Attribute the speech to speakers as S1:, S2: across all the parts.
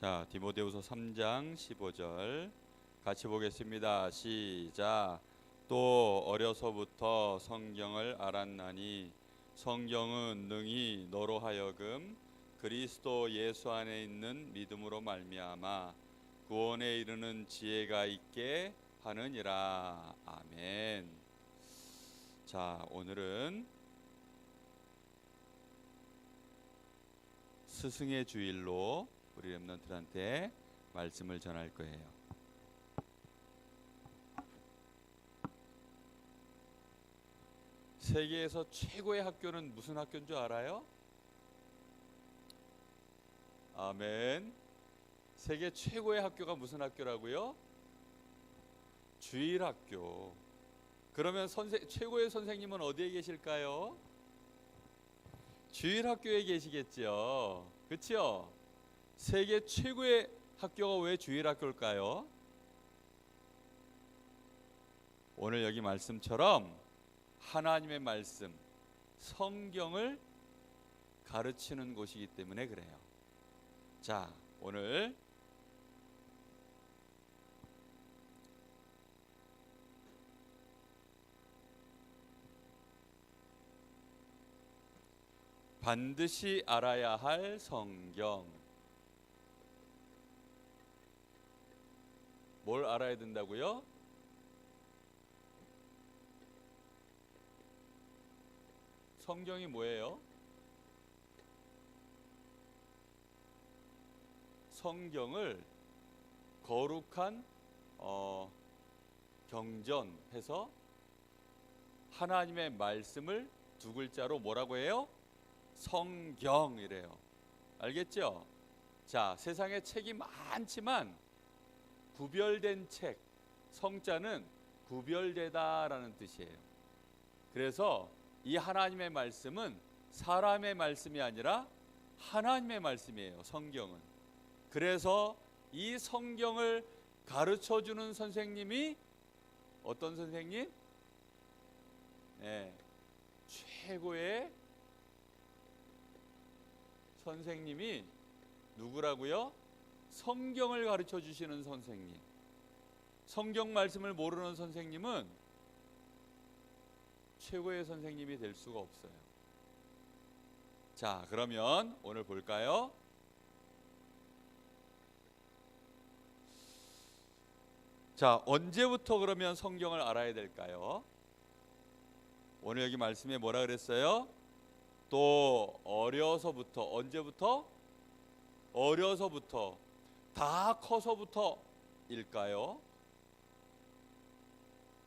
S1: 자, 디모데후서 3장 15절 같이 보겠습니다. 시작. 또 어려서부터 성경을 알았나니 성경은 능히 너로 하여금 그리스도 예수 안에 있는 믿음으로 말미암아 구원에 이르는 지혜가 있게 하느니라. 아멘. 자, 오늘은 스승의 주일로 우리 렘넌트한테 말씀을 전할 거예요. 세계에서 최고의 학교는 무슨 학교인 줄 알아요? 아멘. 세계 최고의 학교가 무슨 학교라고요? 주일 학교. 그러면 선생 최고의 선생님은 어디에 계실까요? 주일 학교에 계시겠죠. 그렇죠? 세계 최고의 학교가 왜 주일 학교일까요? 오늘 여기 말씀처럼 하나님의 말씀, 성경을 가르치는 곳이기 때문에 그래요. 자, 오늘 반드시 알아야 할 성경. 뭘 알아야 된다고요? 성경이 뭐예요? 성경을 거룩한 어, 경전해서 하나님의 말씀을 두 글자로 뭐라고 해요? 성경이래요. 알겠죠? 자, 세상에 책이 많지만 구별된 책, 성자는 구별되다라는 뜻이에요. 그래서 이 하나님의 말씀은 사람의 말씀이 아니라 하나님의 말씀이에요. 성경은. 그래서 이 성경을 가르쳐 주는 선생님이 어떤 선생님? 네, 최고의 선생님이 누구라고요? 성경을 가르쳐 주시는 선생님. 성경 말씀을 모르는 선생님은 최고의 선생님이 될 수가 없어요. 자, 그러면 오늘 볼까요? 자, 언제부터 그러면 성경을 알아야 될까요? 오늘 여기 말씀에 뭐라 그랬어요? 또 어려서부터 언제부터? 어려서부터 다 커서부터일까요?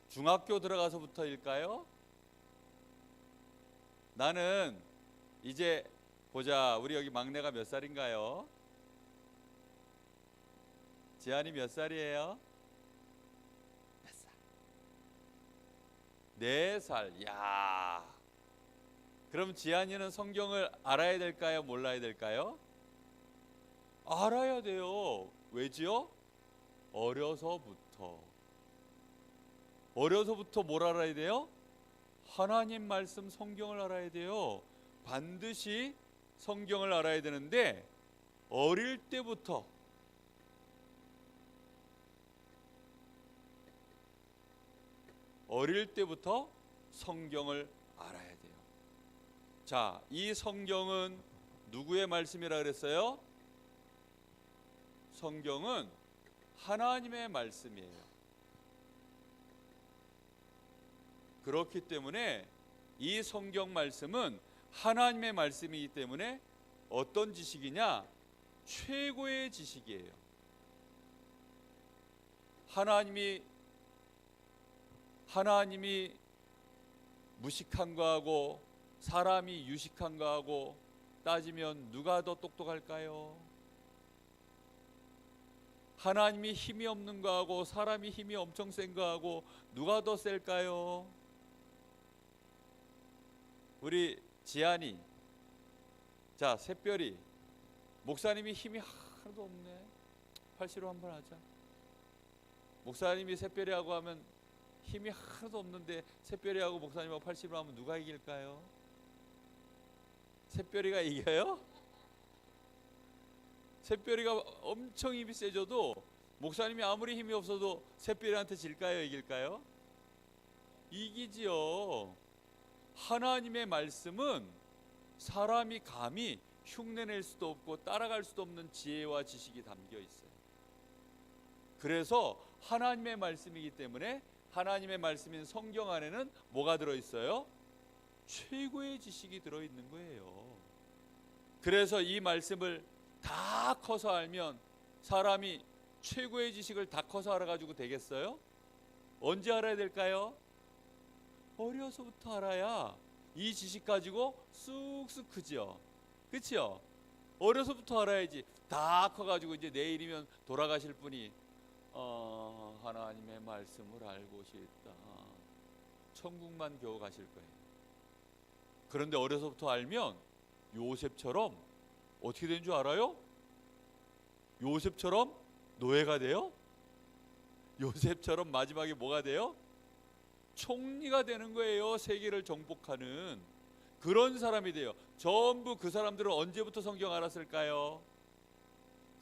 S1: 중학교 들어가서부터일까요? 나는 이제 보자. 우리 여기 막내가 몇 살인가요? 지안이 몇 살이에요? 몇 살? 네 살. 야. 그럼 지안이는 성경을 알아야 될까요? 몰라야 될까요? 알아야 돼요. 왜지요? 어려서부터. 어려서부터 뭘 알아야 돼요? 하나님 말씀 성경을 알아야 돼요. 반드시 성경을 알아야 되는데 어릴 때부터 어릴 때부터 성경을 알아야 돼요. 자, 이 성경은 누구의 말씀이라 그랬어요? 성경은 하나님의 말씀이에요. 그렇기 때문에 이 성경 말씀은 하나님의 말씀이기 때문에 어떤 지식이냐? 최고의 지식이에요. 하나님이 하나님이 무식한 거하고 사람이 유식한 거하고 따지면 누가 더 똑똑할까요? 하나님이 힘이 없는 거하고 사람이 힘이 엄청 센 거하고 누가 더 셀까요? 우리 지안이 자 새별이 목사님이 힘이 하나도 없네 80로 한번 하자 목사님이 새별이하고 하면 힘이 하나도 없는데 새별이하고 목사님하고 80로 하면 누가 이길까요? 새별이가 이겨요? 샛별이가 엄청 힘이 세져도 목사님이 아무리 힘이 없어도 샛별이한테 질까요, 이길까요? 이기지요. 하나님의 말씀은 사람이 감히 흉내낼 수도 없고 따라갈 수도 없는 지혜와 지식이 담겨 있어요. 그래서 하나님의 말씀이기 때문에 하나님의 말씀인 성경 안에는 뭐가 들어 있어요? 최고의 지식이 들어 있는 거예요. 그래서 이 말씀을 다 커서 알면 사람이 최고의 지식을 다 커서 알아가지고 되겠어요? 언제 알아야 될까요? 어려서부터 알아야 이 지식 가지고 쑥쑥 크지요. 그렇죠? 어려서부터 알아야지. 다 커가지고 이제 내일이면 돌아가실 분이 어, 하나님의 말씀을 알고 싶다. 천국만 겨우 가실 거예요. 그런데 어려서부터 알면 요셉처럼 어떻게 된 줄 알아요? 요셉처럼 노예가 돼요? 요셉처럼 마지막에 뭐가 돼요? 총리가 되는 거예요. 세계를 정복하는 그런 사람이 돼요. 전부 그 사람들은 언제부터 성경 알았을까요?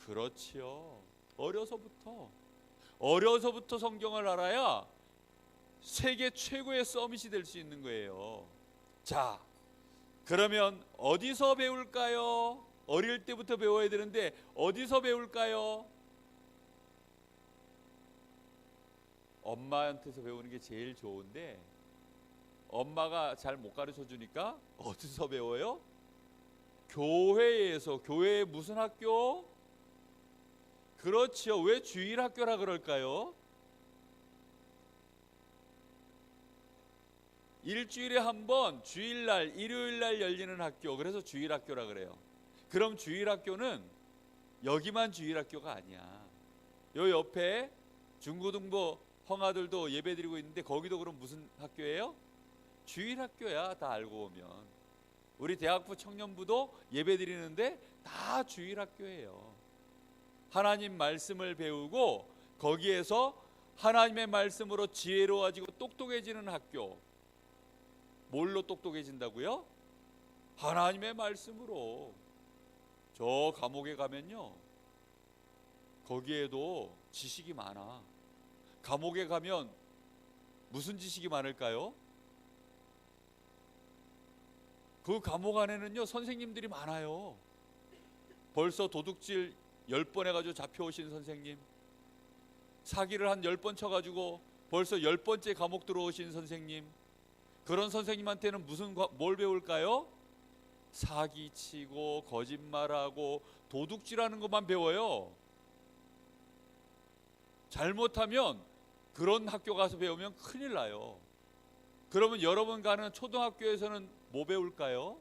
S1: 그렇지요. 어려서부터 어려서부터 성경을 알아야 세계 최고의 서밋이 될 수 있는 거예요. 자, 그러면 어디서 배울까요? 어릴 때부터 배워야 되는데 어디서 배울까요? 엄마한테서 배우는 게 제일 좋은데 엄마가 잘 못 가르쳐 주니까 어디서 배워요? 교회에서 교회 무슨 학교? 그렇지요. 왜 주일 학교라 그럴까요? 일주일에 한 번 주일날 일요일날 열리는 학교 그래서 주일 학교라 그래요. 그럼 주일 학교는 여기만 주일 학교가 아니야. 요 옆에 중고등부 형아들도 예배드리고 있는데 거기도 그럼 무슨 학교예요? 주일 학교야. 다 알고 보면 우리 대학부 청년부도 예배드리는데 다 주일 학교예요. 하나님 말씀을 배우고 거기에서 하나님의 말씀으로 지혜로워지고 똑똑해지는 학교. 뭘로 똑똑해진다고요? 하나님의 말씀으로. 저 감옥에 가면요. 거기에도 지식이 많아. 감옥에 가면 무슨 지식이 많을까요? 그 감옥 안에는요 선생님들이 많아요. 벌써 도둑질 열번 해가지고 잡혀오신 선생님, 사기를 한열번 쳐가지고 벌써 열 번째 감옥 들어오신 선생님, 그런 선생님한테는 무슨 과- 뭘 배울까요? 사기치고 거짓말하고 도둑질하는 것만 배워요. 잘못하면 그런 학교 가서 배우면 큰일 나요. 그러면 여러분 가는 초등학교에서는 뭐 배울까요?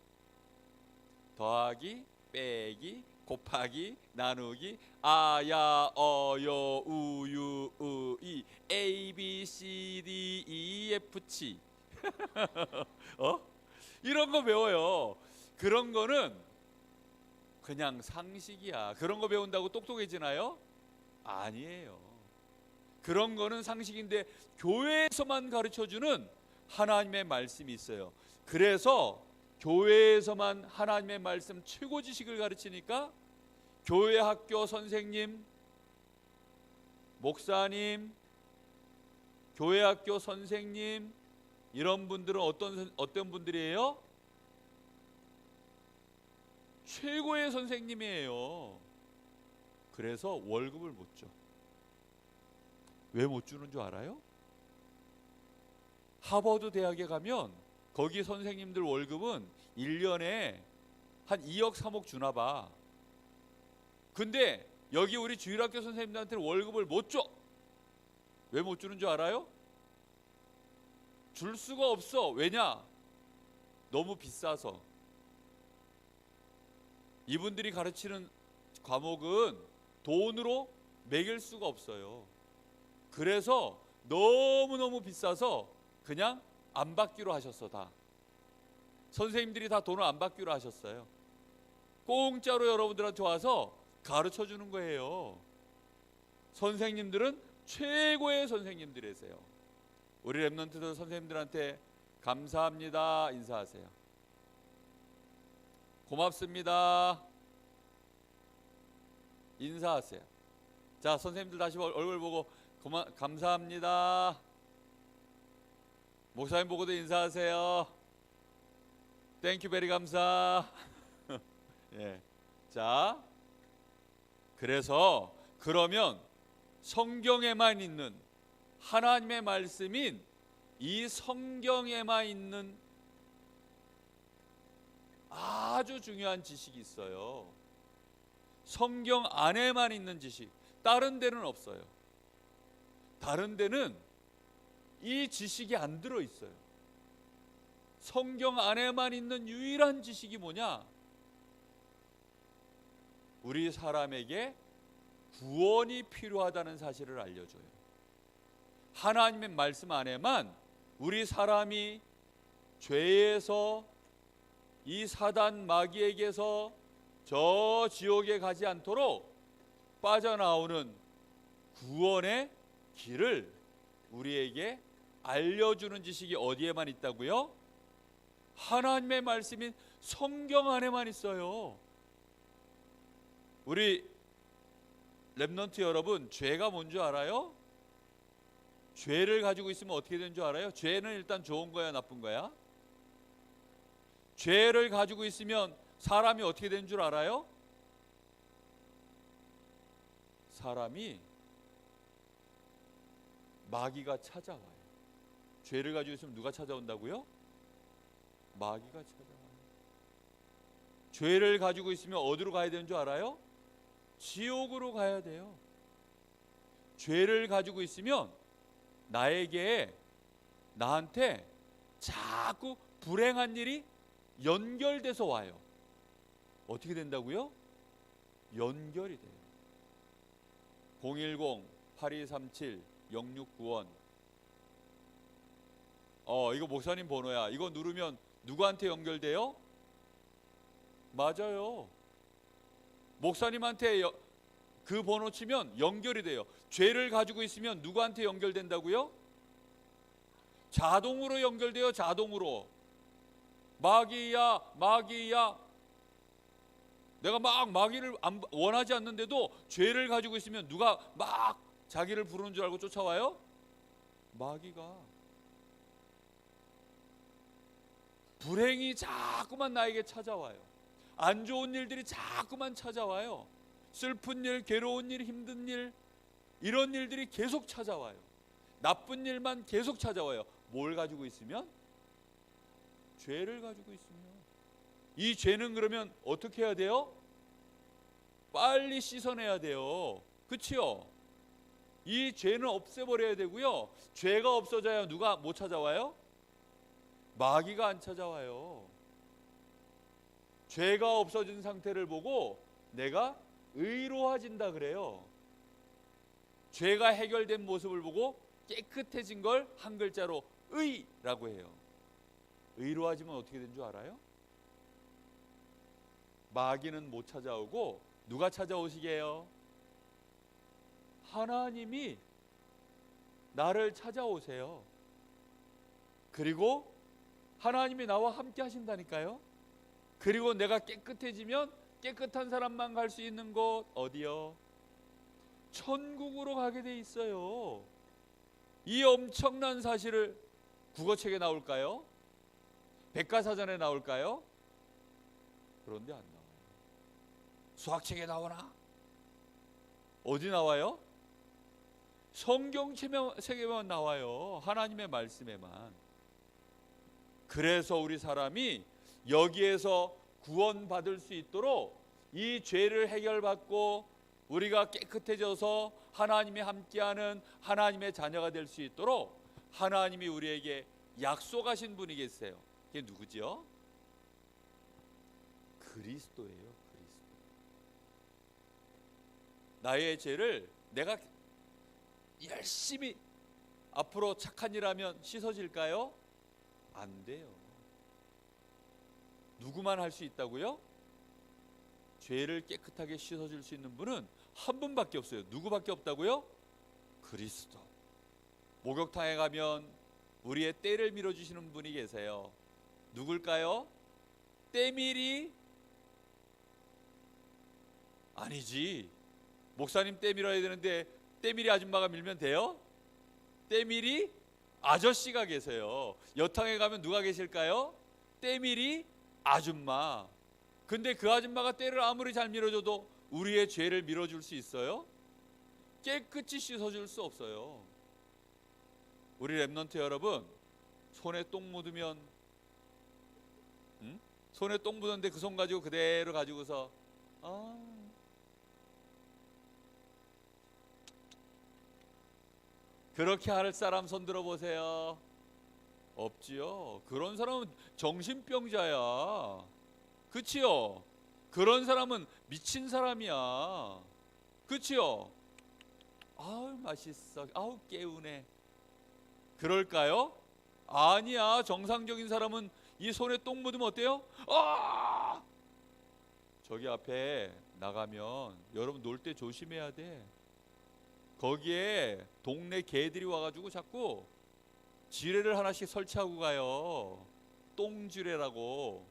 S1: 더하기, 빼기, 곱하기, 나누기, 아야, 어여, 우유, 으이, A, B, C, D, E, F, G. 어? 이런 거 배워요. 그런 거는 그냥 상식이야. 그런 거 배운다고 똑똑해지나요? 아니에요. 그런 거는 상식인데 교회에서만 가르쳐 주는 하나님의 말씀이 있어요. 그래서 교회에서만 하나님의 말씀 최고 지식을 가르치니까 교회 학교 선생님, 목사님, 교회 학교 선생님 이런 분들은 어떤 선- 어떤 분들이에요? 최고의 선생님이에요. 그래서 월급을 못 줘. 왜 못 주는 줄 알아요? 하버드 대학에 가면 거기 선생님들 월급은 1년에 한 2억 3억 주나 봐. 근데 여기 우리 주일학교 선생님들한테는 월급을 못 줘. 왜 못 주는 줄 알아요? 줄 수가 없어. 왜냐? 너무 비싸서. 이분들이 가르치는 과목은 돈으로 매길 수가 없어요. 그래서 너무너무 비싸서 그냥 안 받기로 하셨어 다. 선생님들이 다 돈을 안 받기로 하셨어요. 공짜로 여러분들한테 와서 가르쳐 주는 거예요. 선생님들은 최고의 선생님들이세요. 우리 랩런트들 선생님들한테 감사합니다 인사하세요. 고맙습니다. 인사하세요. 자, 선생님들 다시 얼- 얼굴 보고 고마, 감사합니다. 목사님 보고도 인사하세요. 땡큐 베리 감사. 예. 자. 그래서 그러면 성경에만 있는 하나님의 말씀인 이 성경에만 있는 아주 중요한 지식이 있어요. 성경 안에만 있는 지식. 다른 데는 없어요. 다른 데는 이 지식이 안 들어 있어요. 성경 안에만 있는 유일한 지식이 뭐냐? 우리 사람에게 구원이 필요하다는 사실을 알려줘요. 하나님의 말씀 안에만 우리 사람이 죄에서 이 사단 마귀에게서 저 지옥에 가지 않도록 빠져나오는 구원의 길을 우리에게 알려주는 지식이 어디에만 있다고요? 하나님의 말씀인 성경 안에만 있어요. 우리 랩넌트 여러분, 죄가 뭔 줄 알아요? 죄를 가지고 있으면 어떻게 되는 줄 알아요? 죄는 일단 좋은 거야, 나쁜 거야? 죄를 가지고 있으면 사람이 어떻게 되는 줄 알아요? 사람이 마귀가 찾아와요. 죄를 가지고 있으면 누가 찾아온다고요? 마귀가 찾아와요. 죄를 가지고 있으면 어디로 가야 되는 줄 알아요? 지옥으로 가야 돼요. 죄를 가지고 있으면 나에게 나한테 자꾸 불행한 일이 연결돼서 와요. 어떻게 된다고요? 연결이 돼요. 010-8237-0691 어, 이거 목사님 번호야. 이거 누르면 누구한테 연결돼요? 맞아요. 목사님한테 여- 그 번호 치면 연결이 돼요. 죄를 가지고 있으면 누구한테 연결된다고요? 자동으로 연결돼요. 자동으로. 마귀야, 마귀야. 내가 막 마귀를 안- 원하지 않는데도 죄를 가지고 있으면 누가 막 자기를 부르는 줄 알고 쫓아와요? 마귀가. 불행이 자꾸만 나에게 찾아와요. 안 좋은 일들이 자꾸만 찾아와요. 슬픈 일, 괴로운 일, 힘든 일, 이런 일들이 계속 찾아와요. 나쁜 일만 계속 찾아와요. 뭘 가지고 있으면? 죄를 가지고 있으면. 이 죄는 그러면 어떻게 해야 돼요? 빨리 씻어내야 돼요. 그치요? 이 죄는 없애버려야 되고요. 죄가 없어져야 누가 못 찾아와요? 마귀가 안 찾아와요. 죄가 없어진 상태를 보고 내가 의로워진다 그래요. 죄가 해결된 모습을 보고 깨끗해진 걸 한 글자로 의라고 해요. 의로워지면 어떻게 된 줄 알아요? 마귀는 못 찾아오고 누가 찾아오시게요? 하나님이 나를 찾아오세요. 그리고 하나님이 나와 함께 하신다니까요. 그리고 내가 깨끗해지면 깨끗한 사람만 갈 수 있는 곳 어디요? 천국으로 가게 돼 있어요. 이 엄청난 사실을 국어책에 나올까요? 백과사전에 나올까요? 그런데 안 나와요. 수학책에 나오나? 어디 나와요? 성경 책에만 나와요. 하나님의 말씀에만. 그래서 우리 사람이 여기에서 구원받을 수 있도록 이 죄를 해결받고 우리가 깨끗해져서 하나님이 함께하는 하나님의 자녀가 될 수 있도록 하나님이 우리에게 약속하신 분이 계세요. 그게 누구죠? 그리스도예요. 그리스도. 나의 죄를 내가 열심히 앞으로 착한 일하면 씻어질까요? 안 돼요. 누구만 할 수 있다고요? 죄를 깨끗하게 씻어줄 수 있는 분은 한 분밖에 없어요. 누구밖에 없다고요? 그리스도. 목욕탕에 가면 우리의 때를 밀어주시는 분이 계세요. 누굴까요? 때밀이 아니지. 목사님 때 밀어야 되는데 때밀이 아줌마가 밀면 돼요? 때밀이 아저씨가 계세요. 여탕에 가면 누가 계실까요? 때밀이 아줌마. 근데 그 아줌마가 때를 아무리 잘 밀어줘도 우리의 죄를 밀어줄 수 있어요? 깨끗이 씻어줄 수 없어요. 우리 랩넌트 여러분 손에 똥 묻으면 응? 손에 똥 묻었는데 그 손 가지고 그대로 가지고서 아 그렇게 할 사람 손 들어 보세요. 없지요. 그런 사람은 정신병자야. 그치요? 그런 사람은 미친 사람이야. 그치요? 아우 맛있어. 아우 깨우네. 그럴까요? 아니야. 정상적인 사람은 이 손에 똥 묻으면 어때요? 아! 저기 앞에 나가면 여러분 놀 때 조심해야 돼. 거기에 동네 개들이 와가지고 자꾸 지뢰를 하나씩 설치하고 가요. 똥지뢰라고.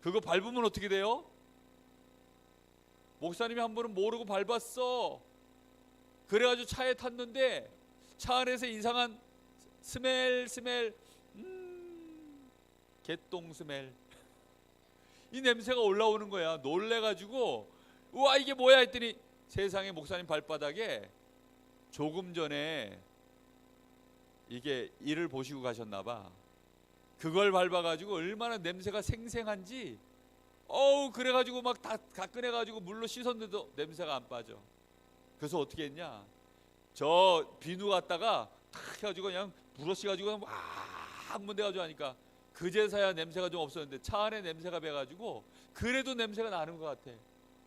S1: 그거 밟으면 어떻게 돼요? 목사님이 한 번은 모르고 밟았어. 그래가지고 차에 탔는데 차 안에서 이상한 스멜 스멜 음, 개똥 스멜 이 냄새가 올라오는 거야. 놀래가지고 우와 이게 뭐야 했더니 세상에 목사님 발바닥에 조금 전에 이게 이를 보시고 가셨나 봐. 그걸 밟아가지고 얼마나 냄새가 생생한지 어우 그래가지고 막 다 가끈해가지고 물로 씻었는데도 냄새가 안 빠져. 그래서 어떻게 했냐? 저 비누 갖다가 탁 해가지고 그냥 브러쉬 가지고 막 문대가지고 하니까 그제서야 냄새가 좀 없었는데 차 안에 냄새가 배가지고 그래도 냄새가 나는 것 같아.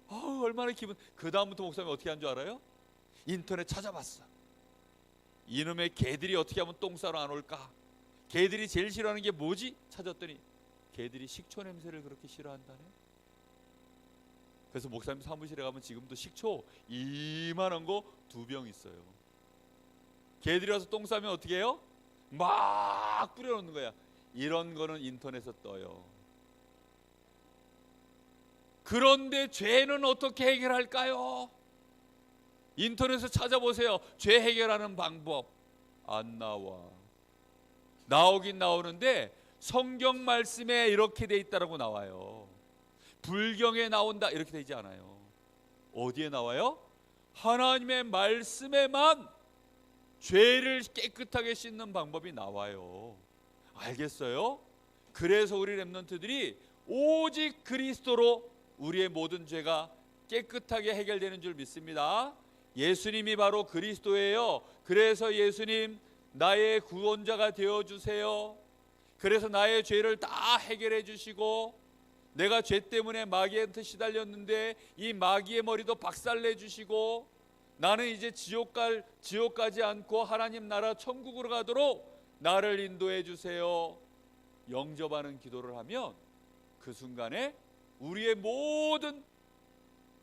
S1: 어우 얼마나 기분. 그 다음부터 목사님 어떻게 한 줄 알아요? 인터넷 찾아봤어. 이놈의 개들이 어떻게 하면 똥 싸러 안 올까? 개들이 제일 싫어하는 게 뭐지? 찾았더니 개들이 식초 냄새를 그렇게 싫어한다네. 그래서 목사님 사무실에 가면 지금도 식초 이만한 거 두 병 있어요. 개들이 와서 똥 싸면 어떻게 해요? 막 뿌려놓는 거야. 이런 거는 인터넷에 떠요. 그런데 죄는 어떻게 해결할까요? 인터넷에 찾아보세요. 죄 해결하는 방법 안 나와. 나오긴 나오는데 성경 말씀에 이렇게 돼 있다라고 나와요. 불경에 나온다 이렇게 되지 않아요. 어디에 나와요? 하나님의 말씀에만 죄를 깨끗하게 씻는 방법이 나와요. 알겠어요? 그래서 우리 렘넌트들이 오직 그리스도로 우리의 모든 죄가 깨끗하게 해결되는 줄 믿습니다. 예수님이 바로 그리스도예요. 그래서 예수님 나의 구원자가 되어 주세요. 그래서 나의 죄를 다 해결해 주시고 내가 죄 때문에 마귀한테 시달렸는데 이 마귀의 머리도 박살내 주시고 나는 이제 지옥 갈 지옥 가지 않고 하나님 나라 천국으로 가도록 나를 인도해 주세요. 영접하는 기도를 하면 그 순간에 우리의 모든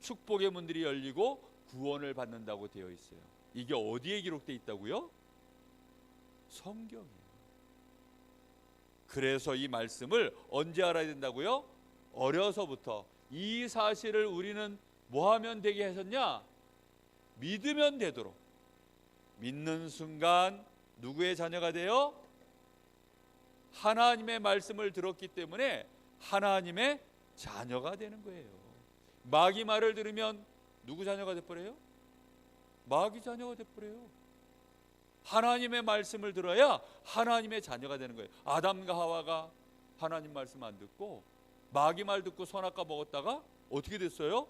S1: 축복의 문들이 열리고 구원을 받는다고 되어 있어요. 이게 어디에 기록되어 있다고요? 성경이에요. 그래서 이 말씀을 언제 알아야 된다고요? 어려서부터 이 사실을 우리는 뭐 하면 되게 하셨냐? 믿으면 되도록 믿는 순간 누구의 자녀가 돼요? 하나님의 말씀을 들었기 때문에 하나님의 자녀가 되는 거예요. 마귀 말을 들으면 누구 자녀가 돼버려요? 마귀 자녀가 돼버려요. 하나님의 말씀을 들어야 하나님의 자녀가 되는 거예요. 아담과 하와가 하나님 말씀 안 듣고 마귀 말 듣고 선악과 먹었다가 어떻게 됐어요?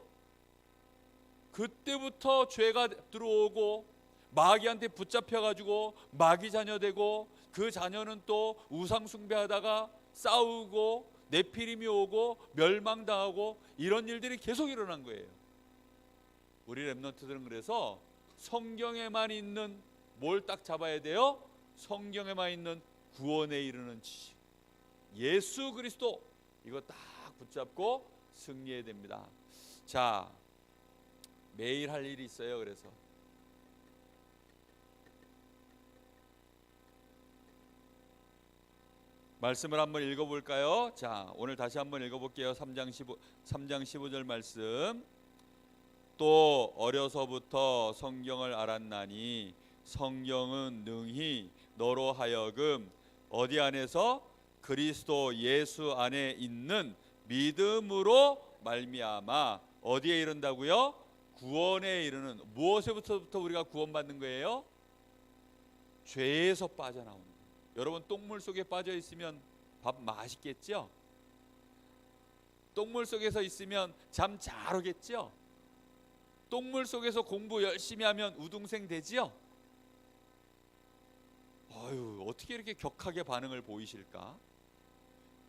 S1: 그때부터 죄가 들어오고 마귀한테 붙잡혀 가지고 마귀 자녀 되고 그 자녀는 또 우상 숭배하다가 싸우고 내피림이 오고 멸망당하고 이런 일들이 계속 일어난 거예요. 우리 랩런트들은 그래서 성경에만 있는 뭘 딱 잡아야 돼요? 성경에만 있는 구원에 이르는 지식. 예수 그리스도 이거 딱 붙잡고 승리해야 됩니다. 자, 매일 할 일이 있어요. 그래서 말씀을 한번 읽어 볼까요? 자, 오늘 다시 한번 읽어 볼게요. 3장 15 3장 15절 말씀. 또 어려서부터 성경을 알았나니 성경은 능히 너로 하여금 어디 안에서 그리스도 예수 안에 있는 믿음으로 말미암아 어디에 이른다고요? 구원에 이르는 무엇에부터 우리가 구원받는 거예요? 죄에서 빠져나오는. 여러분 똥물 속에 빠져 있으면 밥 맛있겠죠? 똥물 속에서 있으면 잠 잘 오겠죠? 똥물 속에서 공부 열심히 하면 우등생 되지요? 아유, 어떻게 이렇게 격하게 반응을 보이실까?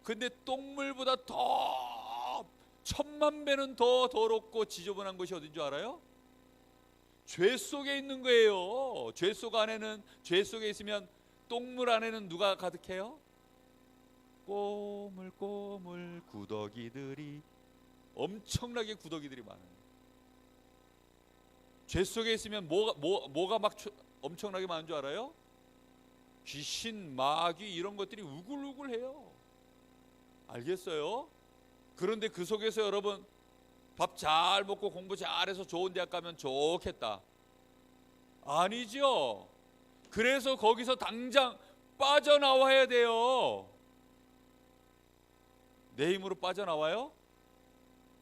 S1: 근데 똥물보다 더 천만 배는 더 더럽고 지저분한 것이 어딘 줄 알아요? 죄 속에 있는 거예요. 죄 속 안에는 죄 속에 있으면 똥물 안에는 누가 가득해요? 꼬물꼬물 구더기들이 엄청나게 구더기들이 많아요. 죄 속에 있으면 뭐가 뭐, 뭐가 막 초- 엄청나게 많은 줄 알아요? 귀신, 마귀 이런 것들이 우글우글해요. 알겠어요? 그런데 그 속에서 여러분 밥 잘 먹고 공부 잘해서 좋은 대학 가면 좋겠다. 아니죠. 그래서 거기서 당장 빠져나와야 돼요. 내 힘으로 빠져나와요?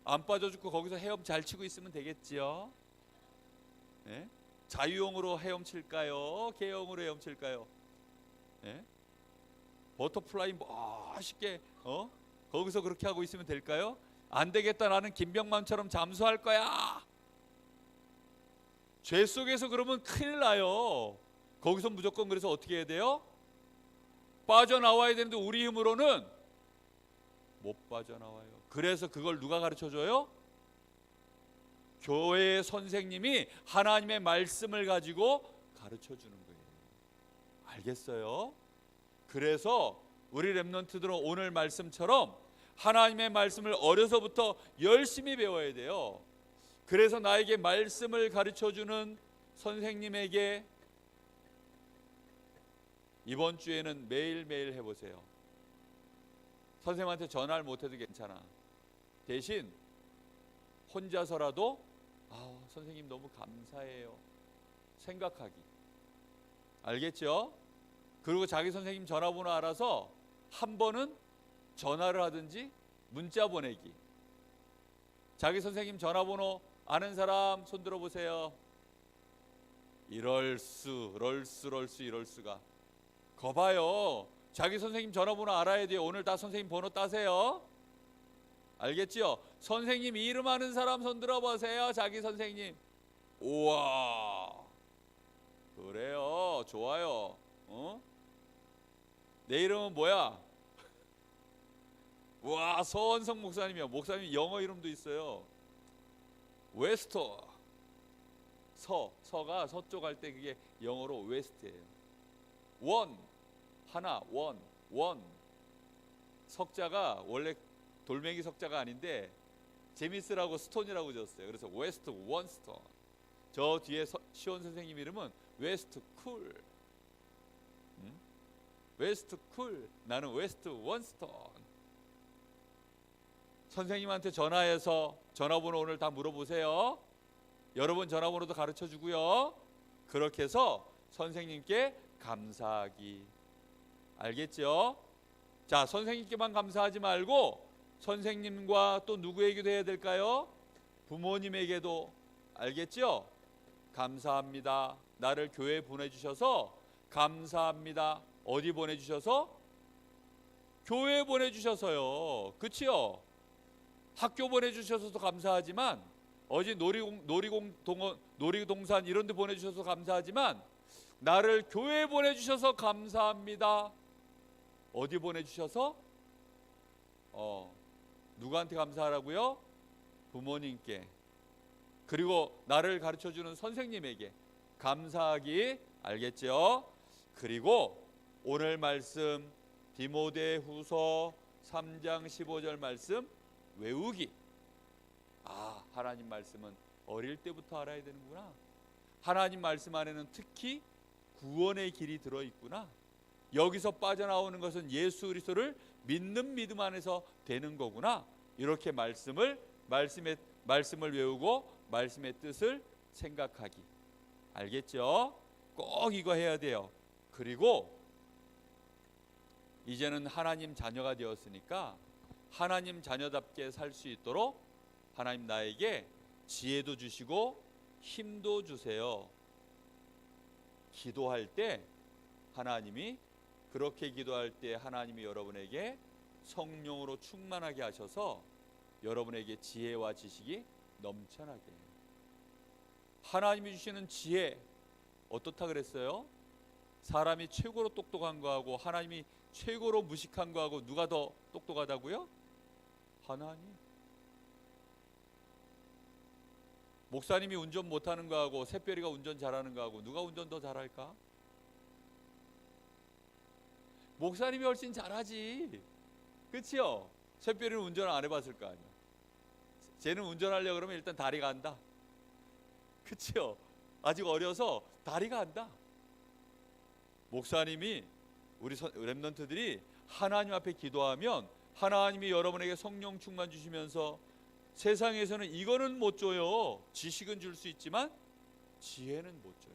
S1: 안 빠져 죽고 거기서 헤엄 잘 치고 있으면 되겠지요. 네? 자유형으로 헤엄칠까요? 개형으로 헤엄칠까요? 네? 버터플라이 멋있게 어? 거기서 그렇게 하고 있으면 될까요? 안 되겠다 나는 김병만처럼 잠수할 거야. 죄 속에서 그러면 큰일 나요. 거기서 무조건 그래서 어떻게 해야 돼요? 빠져나와야 되는데 우리 힘으로는 못 빠져나와요. 그래서 그걸 누가 가르쳐 줘요? 교회의 선생님이 하나님의 말씀을 가지고 가르쳐 주는 거예요. 알겠어요? 그래서 우리 랩런트들은 오늘 말씀처럼 하나님의 말씀을 어려서부터 열심히 배워야 돼요. 그래서 나에게 말씀을 가르쳐 주는 선생님에게 이번 주에는 매일매일 해보세요. 선생님한테 전화를 못해도 괜찮아. 대신 혼자서라도 아, 선생님 너무 감사해요. 생각하기. 알겠죠? 그리고 자기 선생님 전화번호 알아서 한 번은 전화를 하든지 문자 보내기. 자기 선생님 전화번호 아는 사람 손 들어 보세요. 이럴 수, 럴 수, 럴 수, 이럴 수가. 거봐요. 자기 선생님 전화번호 알아야 돼요. 오늘 다 선생님 번호 따세요. 알겠지요? 선생님 이름 아는 사람 손 들어 보세요. 자기 선생님. 우와. 그래요. 좋아요. 어? 내 이름은 뭐야? 와 서원성 목사님이요. 목사님 영어 이름도 있어요. 웨스터. 서 서가 서쪽 할 때 그게 영어로 웨스트예요. 원 하나 원 원. 석자가 원래 돌멩이 석자가 아닌데 제미스라고 스톤이라고 지었어요. 그래서 웨스트 원 스톤. 저 뒤에 서, 시원 선생님 이름은 웨스트 쿨. 음? 웨스트 쿨. 나는 웨스트 원 스톤. 선생님한테 전화해서 전화번호 오늘 다 물어보세요. 여러분 전화번호도 가르쳐 주고요. 그렇게 해서 선생님께 감사하기. 알겠죠? 자, 선생님께만 감사하지 말고 선생님과 또 누구에게도 해야 될까요? 부모님에게도 알겠죠? 감사합니다. 나를 교회 보내주셔서 감사합니다. 어디 보내주셔서? 교회 보내주셔서요. 그치요? 학교 보내주셔서도 감사하지만 어제 놀이공 놀이공 동원 놀이동산 이런 데 보내주셔서 감사하지만 나를 교회 보내주셔서 감사합니다. 어디 보내주셔서? 어 누구한테 감사하라고요? 부모님께 그리고 나를 가르쳐 주는 선생님에게 감사하기 알겠죠? 그리고 오늘 말씀 디모데 후서 3장 15절 말씀 외우기. 아, 하나님 말씀은 어릴 때부터 알아야 되는구나. 하나님 말씀 안에는 특히 구원의 길이 들어 있구나. 여기서 빠져나오는 것은 예수 그리스도를 믿는 믿음 안에서 되는 거구나. 이렇게 말씀을 말씀에 말씀을 외우고 말씀의 뜻을 생각하기. 알겠죠? 꼭 이거 해야 돼요. 그리고 이제는 하나님 자녀가 되었으니까 하나님 자녀답게 살 수 있도록 하나님 나에게 지혜도 주시고 힘도 주세요. 기도할 때 하나님이 그렇게 기도할 때 하나님이 여러분에게 성령으로 충만하게 하셔서 여러분에게 지혜와 지식이 넘쳐나게. 하나님이 주시는 지혜 어떻다 그랬어요? 사람이 최고로 똑똑한 거하고 하나님이 최고로 무식한 거하고 누가 더 똑똑하다고요? 하나님. 목사님이 운전 못하는 거하고 새별이가 운전 잘하는 거하고 누가 운전 더 잘할까? 목사님이 훨씬 잘하지. 그치요? 새별이는 운전 안 해봤을 거 아니야. 쟤는 운전하려 그러면 일단 다리가 안다. 그치요? 아직 어려서 다리가 안다. 목사님이 우리 선- 랩런트들이 하나님 앞에 기도하면 하나님이 여러분에게 성령 충만 주시면서 세상에서는 이거는 못 줘요. 지식은 줄 수 있지만 지혜는 못 줘요.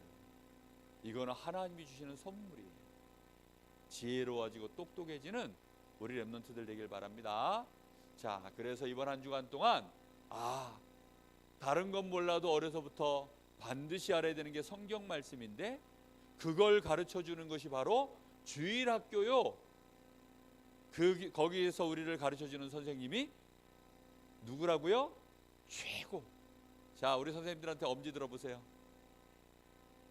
S1: 이거는 하나님이 주시는 선물이에요. 지혜로워지고 똑똑해지는 우리 랩런트들 되길 바랍니다. 자, 그래서 이번 한 주간 동안 아, 다른 건 몰라도 어려서부터 반드시 알아야 되는 게 성경 말씀인데 그걸 가르쳐 주는 것이 바로 주일 학교요. 그 거기에서 우리를 가르쳐 주는 선생님이 누구라고요? 최고. 자, 우리 선생님들한테 엄지 들어보세요.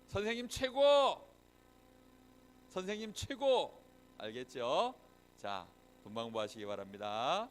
S1: 선생님 최고. 선생님 최고. 알겠죠? 자, 분방부 하시기 바랍니다.